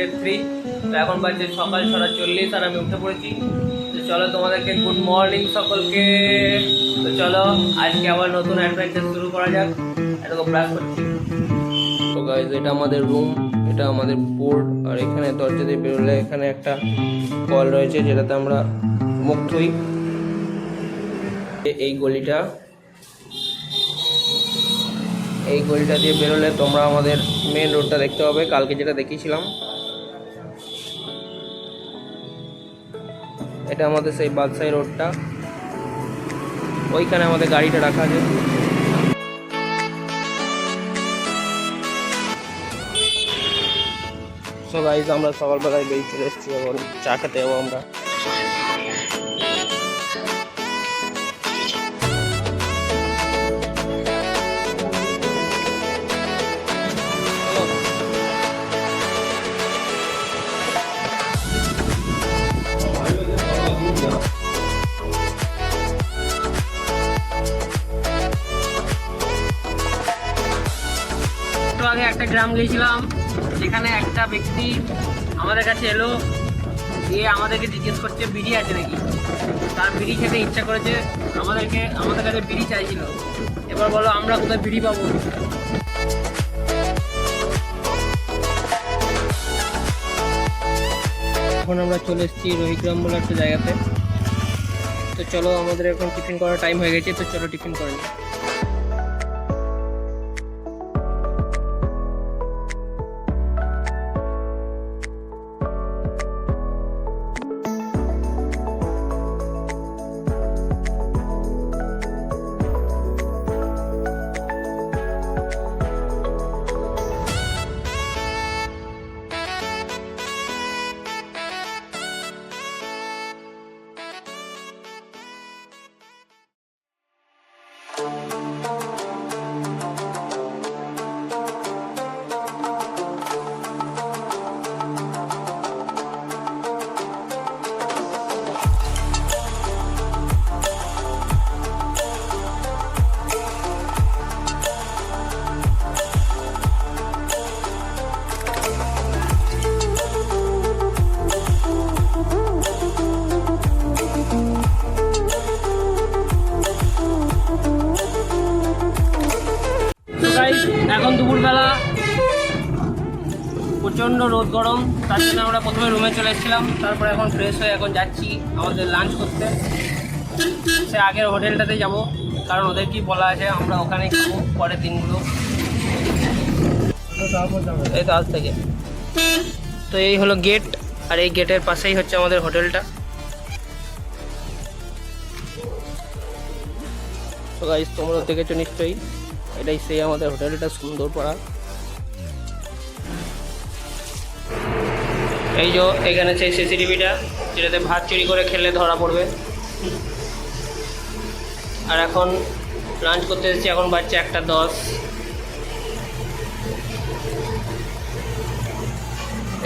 Day three তো এখন বাজছে সকাল ছটা চল্লিশ আর আমি উঠে পড়েছি। তো চলো তোমাদেরকে গুড মর্নিং সকলকে। তো চলো, আজকে আবার নতুন অ্যাডভেঞ্চার শুরু করা যাক। এরকম ব্রাশ করছি। তো গাইজ এটা আমাদের রুম এটা আমাদের বোর্ড আর এখানে দরজা দিয়ে বেরোলে এখানে একটা কল রয়েছে যেটাতে আমরা মুখ ধুই। এই গলিটা। এই গলিটা দিয়ে বেরোলে তোমরা আমাদের মেন রোডটা দেখতে পাবে। কালকে যেটা দেখিয়েছিলাম এটা আমাদের সেই বাদশাহী রোডটা। ওইখানে আমাদের গাড়িটা রাখা আছে। সো গাইজ আমরা সকালবেলায় বেরিয়ে চলে এসেছি এবং চা খেতে যাব আমরা। গ্রাম গিয়েছিলাম যেখানে একটা ব্যক্তি আমাদের কাছে এলো দিয়ে আমাদেরকে জিজ্ঞেস করছে, বিড়ি আছে নাকি? তার বিড়ি খেতে ইচ্ছা করেছে, আমাদেরকে, আমাদের কাছে বিড়ি চাইছিল। এবার বলো, আমরা কোথায় বিড়ি পাবো? এখন আমরা চলে এসেছি রোহিগ্রাম বলে একটা জায়গাতে। তো চলো, আমাদের এখন টিফিন করার টাইম হয়ে গেছে, তো চলো টিফিন করে নিই। প্রচণ্ড রোদ গরম, তার জন্য আমরা প্রথমে রুমে চলে এসেছিলাম, তারপরে এখন ফ্রেশ হয়ে এখন যাচ্ছি আমাদের লাঞ্চ করতে। সে আগের হোটেলটাতে যাব, কারণ ওদের কি বলা আছে, আমরা ওখানে খাব পরের দিনগুলো। এই তো আজ থেকে। তো এই হলো গেট আর এই গেটের পাশেই হচ্ছে আমাদের হোটেলটা। তো তোমরা দেখেছ নিশ্চয়ই, এটাই সেই আমাদের হোটেলটা সুন্দর পাড়া এই যে এখানে সেই সিসিটিভিটা, যেটাতে ভাত চুরি করে খেলে ধরা পড়বে। আর এখন লাঞ্চ করতে এসেছি, এখন বাচ্চা একটা দশ।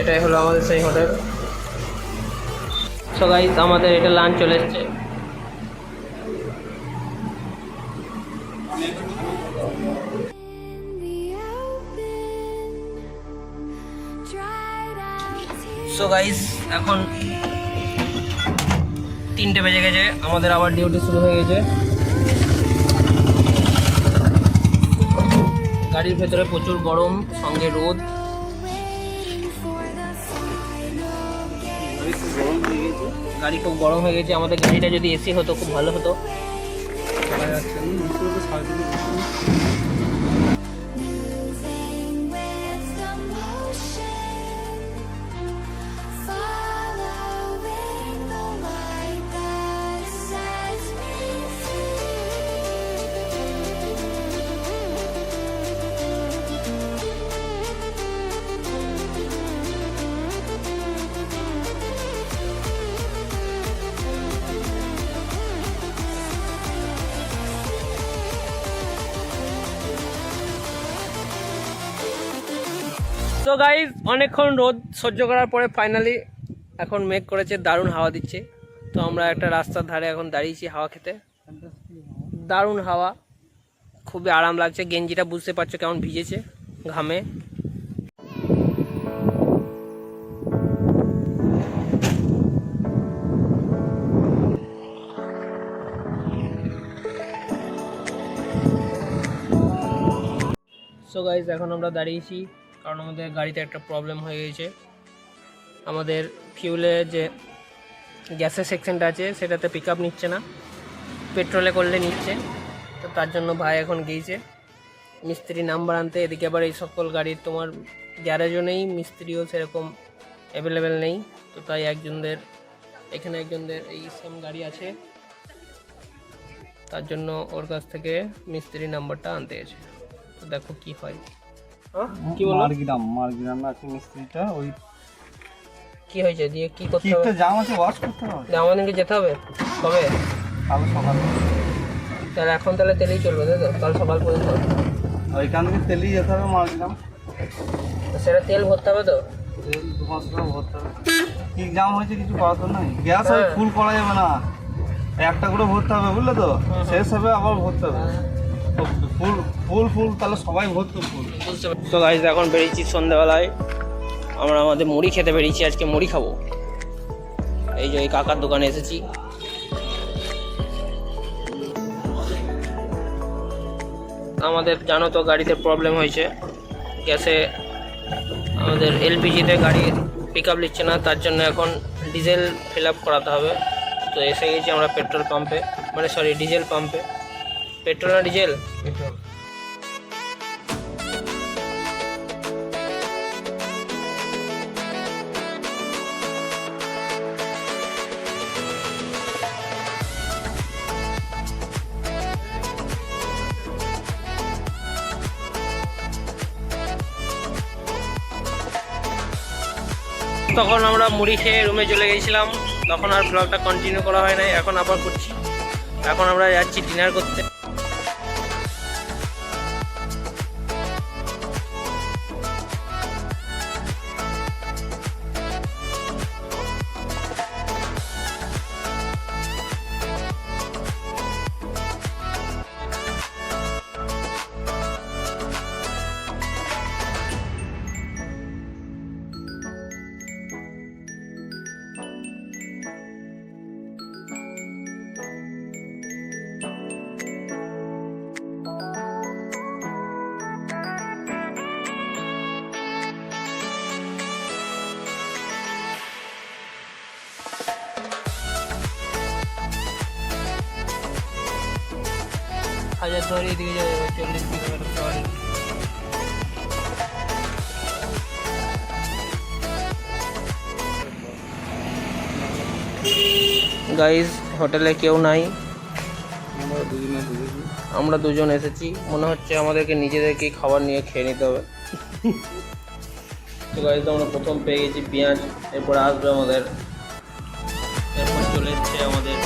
এটাই হলো আমাদের সেই হোটেল সো গাইজ আমাদের এটা লাঞ্চ চলে এসছে। সো গাইস এখন তিনটে বেজে গেছে। আমাদের আবার ডিউটি শুরু হয়ে গেছে। গাড়ির ভেতরে প্রচুর গরম, সঙ্গে রোদ। গাড়ি খুব গরম হয়ে গেছে। আমাদের গাড়িটা যদি এসি হতো, খুব ভালো হতো। তো গাইজ অনেকক্ষণ রোদ সহ্য করার পরে ফাইনালি এখন মেঘ করেছে, দারুণ হাওয়া দিচ্ছে। তো আমরা একটা রাস্তার ধারে এখন দাঁড়িয়েছি হাওয়া খেতে। দারুণ হাওয়া, খুবই আরাম লাগছে। গেঞ্জিটা বুঝতে পারছ কেমন ভিজেছে ঘামে। সো গাইজ এখন আমরা দাঁড়িয়েছি কারণ আমাদের গাড়িতে একটা প্রবলেম হয়ে গেছে। আমাদের ফিউলে যে গ্যাসের সেকশনটা আছে, সেটাতে পিক নিচ্ছে না। পেট্রোলে করলে নিচ্ছে। তো তার জন্য ভাই এখন গিয়েছে মিস্ত্রি নাম্বার আনতে, এদিকে আবার এই সকল গাড়ির তোমার গ্যারেজও নেই, মিস্ত্রিও সেরকম অ্যাভেলেবেল নেই। তো তাই একজনদের, এখানে একজনদের এই সেম গাড়ি আছে। তার জন্য ওর কাছ থেকে মিস্ত্রি নাম্বারটা আনতে গেছে। তো দেখো কি হ্যাঁ? কি বলো মারগ্রাম মারগ্রামে আছে মিস্ত্রিটা ওই কি হয়েছে? দিয়ে কি করতে হবে? জাম আছে ওয়াশ করতে হবে? দিয়ে আমাদেরকে যেতে হবে? কবে? কাল সকালে। তাহলে এখন তাহলে তেলেই চলবে তাই তো? কাল সকাল পর্যন্ত। ওইখান থেকে তেলেই যেতে হবে মারগ্রাম। সেটা তেল ভরতে হবে তো? তেল দু পাঁচ টাকা ভরতে হবে। কিক জাম হয়েছে কিছু করার তো নাই। গ্যাস হ্যাঁ। ফুল করা যাবে না। একটা করে ভরতে হবে বুঝলে তো? শেষ হবে আবার ভরতে হবে। ফুল ফুল ফুল, তাহলে সবাই ভরতো ফুল। তো এখন বেরিয়েছি সন্ধ্যাবেলায়। আমরা আমাদের মুড়ি খেতে বেরিয়েছি, আজকে মুড়ি খাব। এই যে এই কাকার দোকানে এসেছি। আমাদের, জানো তো, গাড়িতে প্রবলেম হয়েছে। গ্যাসে আমাদের এলপিজিতে গাড়ি পিক আপ নিচ্ছে না, তার জন্য এখন ডিজেল ফিল আপ করাতে হবে। তো এসে গেছি আমরা পেট্রোল পাম্পে মানে সরি ডিজেল পাম্পে পেট্রোল না ডিজেল? পেট্রোল। তখন আমরা মুড়ি খেয়ে রুমে চলে গেছিলাম। তখন আর ব্লগটা কন্টিনিউ করা হয় নাই এখন আবার করছি। এখন আমরা যাচ্ছি ডিনার করতে। হাজার ধরে এদিকে যাবে চল্লিশ কিলোমিটার গাইজ হোটেলে কেউ নাই। আমরা দুজন এসেছি। মনে হচ্ছে আমাদেরকে নিজেদেরকেই খাবার নিয়ে খেয়ে নিতে হবে। তো গাইজ আমরা প্রথম পেয়ে গেছি পেঁয়াজ এরপর আসবে আমাদের। এরপর চলে এসছে আমাদের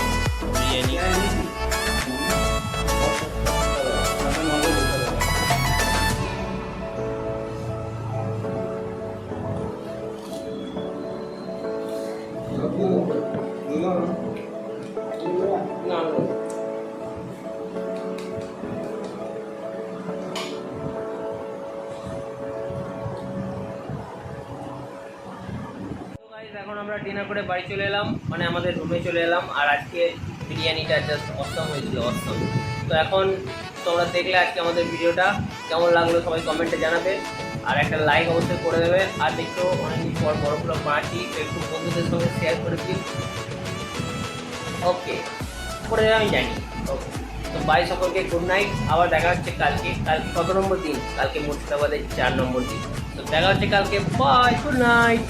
এখন আমরা ডিনার করে বাড়ি চলে এলাম। মানে আমাদের রুমে চলে এলাম। আর আজকে বিরিয়ানিটা জাস্ট অসম হয়েছিল অসম তো এখন তোমরা দেখলে আজকে আমাদের ভিডিওটা। কেমন লাগল সবাই কমেন্টে জানাবে। আর একটা লাইক অবশ্যই করে দেবে। আর দেখো, অনেকদিন পর বড় ব্লগ বানাচ্ছি। একটু বন্ধুদের সঙ্গে শেয়ার করে দিন ওকে করে আমি জানি। ওকে, তো বাই সকলকে গুড নাইট আবার দেখা হচ্ছে কালকে। কালকে কত নম্বর দিন? কালকে মুর্শিদাবাদের চার নম্বর দিন। তো দেখা হচ্ছে কালকে বাই গুড নাইট